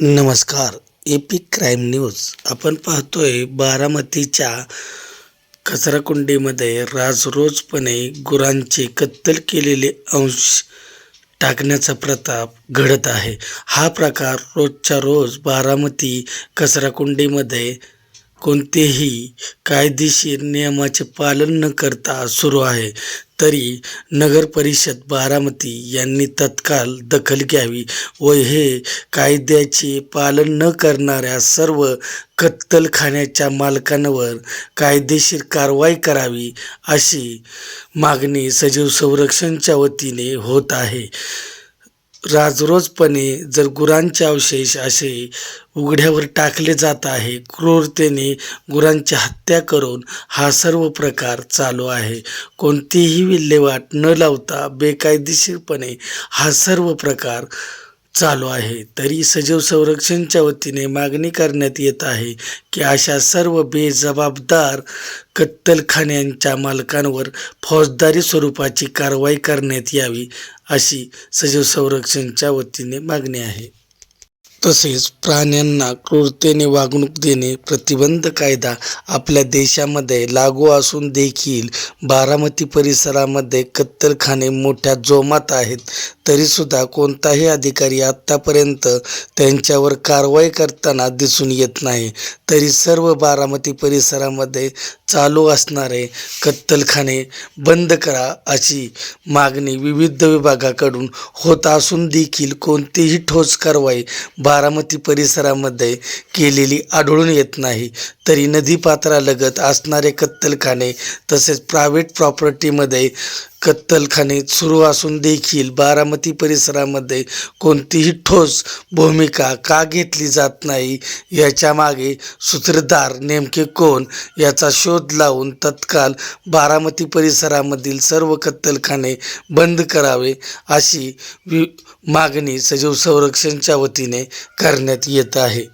नमस्कार AP crime news. आपण पाहतोय बारामतीच्या कचराकुंडीमध्ये राजरोजपणे गुरांचे कत्तल केलेले अंश टाकण्याचा प्रताप घडत आहे. हा प्रकार रोजच्या रोज बारामती कचराकुंडीमध्ये कोणतेही कायदेशीर नियमाचे पालन न करता सुरू आहे तरी नगरपरिषद बारामती यांनी तत्काळ दखल घ्यावी व हे कायद्याचे पालन न करणाऱ्या सर्व कत्तलखान्याच्या मालकांवर कायदेशीर कारवाई करावी अशी मागणी सजीव संरक्षणच्या वतीने होत आहे. राजरोजपणे जर गुरांचे अवशेष असे उघड्यावर टाकले जात आहे क्रूरतेने गुरांची हत्या करून हा सर्व प्रकार चालू आहे. कोणतीही विल्हेवाट न लावता बेकायदेशीरपणे हा सर्व प्रकार चालू आहे. तरी सजीव संरक्षणच्या वतीने मागणी करण्यात येत आहे की अशा सर्व बेजबाबदार कत्तलखान्यांच्या मालकांवर फौजदारी स्वरूपाची कारवाई करण्यात यावी अशी सजीव संरक्षणच्या वतीने मागणी आहे. तसेच प्राण्यांना क्रूरतेने वागणूक देणे प्रतिबंध कायदा आपल्या देशामध्ये लागू असून देखील बारामती परिसरामध्ये कत्तलखाने मोठ्या जोमात आहेत. तरीसुद्धा कोणताही अधिकारी आत्तापर्यंत त्यांच्यावर कारवाई करताना दिसून येत नाही. तरी सर्व बारामती परिसरामध्ये चालू असणारे कत्तलखाने बंद करा अशी मागणी विविध विभागाकडून होत असून देखील कोणतीही ठोस कारवाई बारामती परिसरामध्ये केलेली आढळून येत नाही. तरी नदीपात्रालगत असणारे कत्तलखाने तसेच प्रायव्हेट प्रॉपर्टीमध्ये कत्तलखाने सुरू असून देखील बारामती परिसरामध्ये कोणतीही ठोस भूमिका का घेतली जात नाही याच्यामागे सूत्रधार नेमके कोण याचा शोध लावून तत्काळ बारामती परिसरामधील सर्व कत्तलखाने बंद करावे अशी वि मागणी सजीव संरक्षणच्या वतीने करण्यात येत आहे.